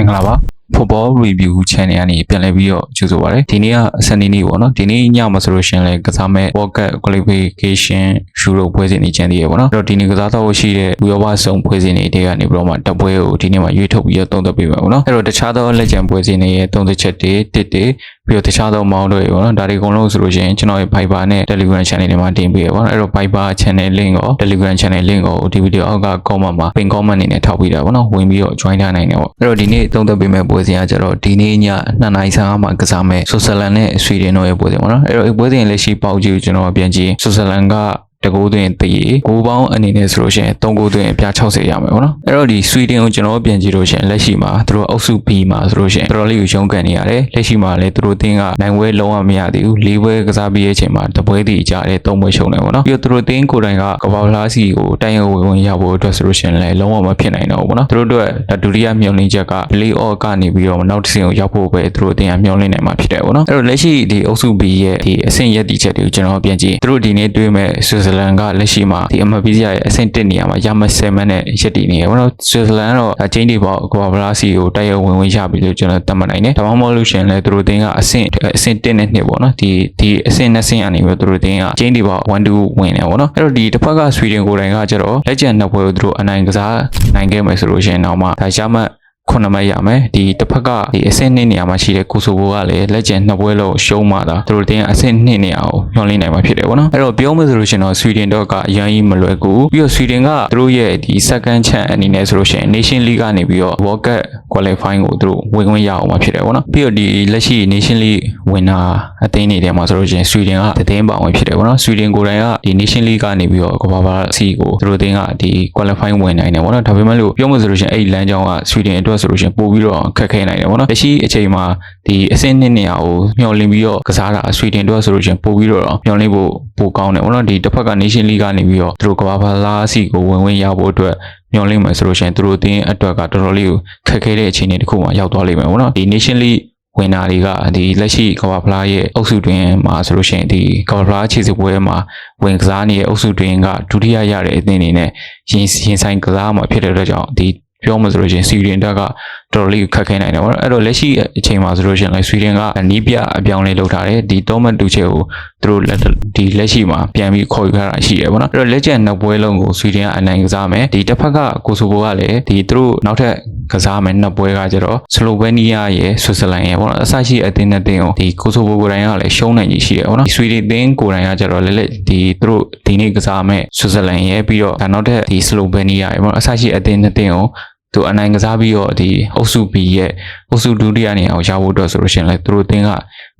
င်္ဂလာပါ football review channel ကနေပြန်လည်ပြီးတော့ကြိုဆိုပါရစေဒီနေ့ကစနေနေ့ပေါ့နော်ဒီနေ့ညမှာဆိုလို့ရှရင်လဲကစားမဲ့ World Cup qualification ယူရိုပွဲစဉ်နေချန်သေးရပေါ့နော်အဲ့တော့ဒီနေ့ကစားတော့ရှိတဲ့ဥရောပစုံပွဲစဉ်တွေတဲကနေပြီးတော့မှတပွဲကိုဒီနေ့မှာရွေးထုတ်ပြီးတော့သုံးသပ်ပေးမယ်ပေါ့နော်အဲ့တော့တခြားသောလက်ကျန်ပွဲစဉ်တွေရဲ့သုံးသပ်ချက်တွေတစ်တွေပြီးတော့တခြားသောမောင်းတွေပေါ့နော်ဒါတွေအကုန်လုံးဆိုလို့ရှိရင်ကျွန်တော်ရဲ့ Viber နဲ့ Telegram channel တွေမှာတင်ပေးရပေါ့နော်အဲ့တော့ Viber channel link ကို Telegram channel link ကိုဒီဗီဒီယိုအောက်က comment မှာ pin comment အနေနဲ့ထောက်ပေးတာပေါ့နော်ဝင်ပြီးတော့ join ထားနိုင်တယ်ပေါ့အဲ့တော့ဒီနေ့သုံးသပ်ပေးမယ့်ပွဲစဉ်ကကျတော့ဒီနေ့ည2နာရီ55မှာကစားမဲ့ဆွစ်ဇာလန်နဲ့ဆွီဒင်တို့ရဲ့ပွဲစဉ်ပေါ့နော်အဲ့တော့ဒီပွဲစဉ်လက်ရှိပေါက်ကြည့်ကိုကျွန်တော်ပြန်ကြည့်ဆွစ်ဇာလန်က တကူသွင်းတည်ကိုပေါင်းအနေနဲ့ဆိုလို့ရှိရင်3ကူသွင်းအပြား60ရမယ်ပေါ့နော်အဲ့တော့ဒီဆွီဒင်ကိုကျွန်တော်ပြန်ကြည့်လို့ရှိရင်လက်ရှိမှာသူတို့အုပ်စု B မှာဆိုလို့ရှိရင်တော်တော်လေးကိုရုန်းကန်နေရတယ်လက်ရှိမှာလည်းသူတို့တင်းကနိုင်ပွဲလုံးဝမရသေးဘူး၄ပွဲကစားပြီးရဲ့အချိန်မှာတပွဲတည်ကြတယ်၃ပွဲရှုံးတယ်ပေါ့နော်ပြီးတော့သူတို့တင်းကိုယ်တိုင်ကကပောက်လားစီကိုတိုင်ရဝင်ဝင်ရဖို့အတွက်ဆိုလို့ရှိရင်လည်းလုံးဝမဖြစ်နိုင်တော့ဘူးပေါ့နော်သူတို့အတွက်ဒုတိယမျှော်လင့်ချက်က play off ကနေပြီးတော့နောက်တစ်ဆင့်ကိုရောက်ဖို့ပဲသူတို့တင်းကမျှော်လင့်နေမှာဖြစ်တယ်ပေါ့နော်အဲ့တော့လက်ရှိဒီအုပ်စု B ရဲ့ဒီအဆင့်ရက်တီချက်တွေကိုကျွန်တော်ပြန်ကြည့်သူတို့ဒီနေ့တွေးမဲ့ဆွစ်ဇာလန်ကလက်ရှိမှာဒီ MPC ရဲ့အဆင့်1နေရာမှာရမ7မှတ်နဲ့ရက်တီနေရပေါ့နော်ဆွစ်ဇာလန်ကတော့အချင်းတွေပေါ့ကဘာဗလာစီကိုတိုက်ရိုက်ဝင်ဝင်ရပြီလို့ကျွန်တော်သတ်မှတ်နိုင်တယ်ဒါမှမဟုတ်လို့ရှိရင်လည်းသူတို့တင်းကအဆင့်အဆင့်1နဲ့2ပေါ့နော်ဒီဒီအဆင့်2ဆင့်အနေပြီးသူတို့တင်းကအချင်းတွေပေါ့1 2ဝင်တယ်ပေါ့နော်အဲ့တော့ဒီတစ်ဖက်ကဆွီဒင်ကိုယ်တိုင်ကကျတော့လက်ကျန်နှစ်ပွဲကိုသူတို့အနိုင်ကစားနိုင်ခဲ့မယ်ဆိုလို့ရှိရင်တော့မှဒါရမှတ် ခုနှစ်မှတ်ရမယ်ဒီတစ်ဖက်ကဒီအဆင့်2နေရာမှာရှိတဲ့ကိုဆိုဘိုကလည်းလက်ကျန်နှစ်ပွဲလုံးရှုံးမှသာသူတို့တင်းအဆင့်2နေရာကိုညှော်လင့်နိုင်မှာဖြစ်တယ်ပေါ့နော်အဲ့တော့ပြောမယ်ဆိုလို့ရှိရင်တော့ဆွီဒင်တော့ကအရန်ကြီးမလွယ်ကူပြီးတော့ဆွီဒင်ကသူတို့ရဲ့ဒီ second chance အနေနဲ့ဆိုလို့ရှိရင် Nation League ကနေပြီးတော့ World Cup qualifying ကိုသူတို့ဝင်ခွင့်ရအောင်မှာဖြစ်တယ်ပေါ့နော်ပြီးတော့ဒီလက်ရှိ Nation League ဝင်တာအသင်းတွေထဲမှာဆိုလို့ရှိရင်ဆွီဒင်ကတည်င်းပါဝင်ဖြစ်တယ်ပေါ့နော်ဆွီဒင်ကိုယ်တိုင်ကဒီ Nation League ကနေပြီးတော့ကမ္ဘာပါစီကိုသူတို့အသင်းကဒီ qualifying ဝင်နိုင်တယ်ပေါ့နော်ဒါပေမဲ့လို့ပြောမယ်ဆိုလို့ရှိရင်အဲ့ဒီလမ်းကြောင်းကဆွီဒင်အတွက်ဆိုလို့ရှိရင်ပို့ပြီးတော့ခက်ခဲနိုင်တယ်ပေါ့နော်လက်ရှိအချိန်မှာဒီအဆင့်နှစ်နေရာကိုမျှော်လင့်ပြီးတော့ကစားတာဆွီဒင်အတွက်ဆိုလို့ရှိရင်ပို့ပြီးတော့မျှော်လင့်ဖို့ပိုကောင်းတယ်ပေါ့နော်ဒီတစ်ဖက်က Nation League ကနေပြီးတော့သူတို့ကမ္ဘာပါလာစီကိုဝင်ဝင်ရဖို့အတွက်မျောလင့်မယ်ဆိုလို့ရှိရင်သူတို့အတင်းအတွက်ကတော်တော်လေးကိုခက်ခဲတဲ့အခြေအနေတစ်ခုမှရောက်သွားလိမ့်မယ်ပေါ့နော်ဒီ Nation League ဝင်နာတွေကဒီလက်ရှိကမ္ဘာဖလားရဲ့အုပ်စုတွင်မှာဆိုလို့ရှိရင်ဒီကမ္ဘာဖလားခြေစစ်ပွဲမှာဝင်ကစားနေတဲ့အုပ်စုတွင်ကဒုတိယရတဲ့အသင်းအနေနဲ့ရင်ရင်ဆိုင်ကစားမှာဖြစ်တဲ့အတွက်ကြောင့်ဒီ ပြောမှဆိုလို့ရှိရင်ဆွီဒင်တက်ကတော်တော်လေးခက်ခဲနိုင်တယ်ပေါ့နော်အဲ့တော့လက်ရှိအချိန်မှာဆိုလို့ရှိရင်လည်းဆွီဒင်ကနီးပြအပြောင်းလဲလုပ်ထားတယ်ဒီတောမတ်တူချေကိုသူတို့လက်ဒီလက်ရှိမှာပြန်ပြီးခေါ်ယူထားတာရှိတယ်ပေါ့နော်အဲ့တော့လက်ကျန်နှစ်ပွဲလုံးကိုဆွီဒင်ကအနိုင်ကစားမယ်ဒီတစ်ဖက်ကကိုဆိုဘိုကလည်းဒီသူတို့နောက်ထပ် ကစားမယ်နှစ်ပွဲကကျတော့ဆလိုဗေးနီးယားရဲ့ဆွစ်ဇာလန်ရဲ့ပေါ့နော်အစရှိအသင်းနဲ့တင်းကိုဒီကိုဆိုဘိုကိုယ်တိုင်ကလည်းရှုံးနိုင်ကြီးရှိတယ်ပေါ့နော်ဒီဆွီဒင်တင်းကိုယ်တိုင်ကကျတော့လက်လက်ဒီသူတို့ဒီနေ့ကစားမယ်ဆွစ်ဇာလန်ရဲ့ပြီးတော့ဒါနောက်ထပ်ဒီဆလိုဗေးနီးယားရဲ့ပေါ့နော်အစရှိအသင်းနဲ့တင်းကို သူအနိုင်ကစားပြီးတော့ဒီအုပ်စု B ရဲ့အုပ်စုဒုတိယနေရာကိုရဖို့အတွက်ဆိုလို့ရှိရင်လည်းသူတို့တင်းက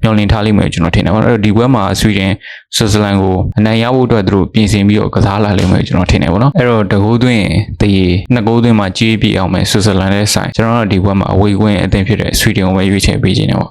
မျောလင့်ထားလိမ့်မယ်ကျွန်တော်ထင်တယ်ပေါ့နော်အဲ့တော့ဒီဘက်မှာဆွီဒင်ဆွစ်ဇာလန်ကိုအနိုင်ရဖို့အတွက်သူတို့ပြင်ဆင်ပြီးတော့ကစားလာလိမ့်မယ်ကျွန်တော်ထင်တယ်ပေါ့နော်အဲ့တော့တကူးသွင်းတည်နှစ်ကူးသွင်းမှာကြီးပြအောင်မယ်ဆွစ်ဇာလန်နဲ့ဆိုင်ကျွန်တော်တို့ဒီဘက်မှာအဝေးကွင်းအသင်းဖြစ်တဲ့ဆွီဒင်ကိုပဲရွေးချယ်ပေးခြင်းတယ်ပေါ့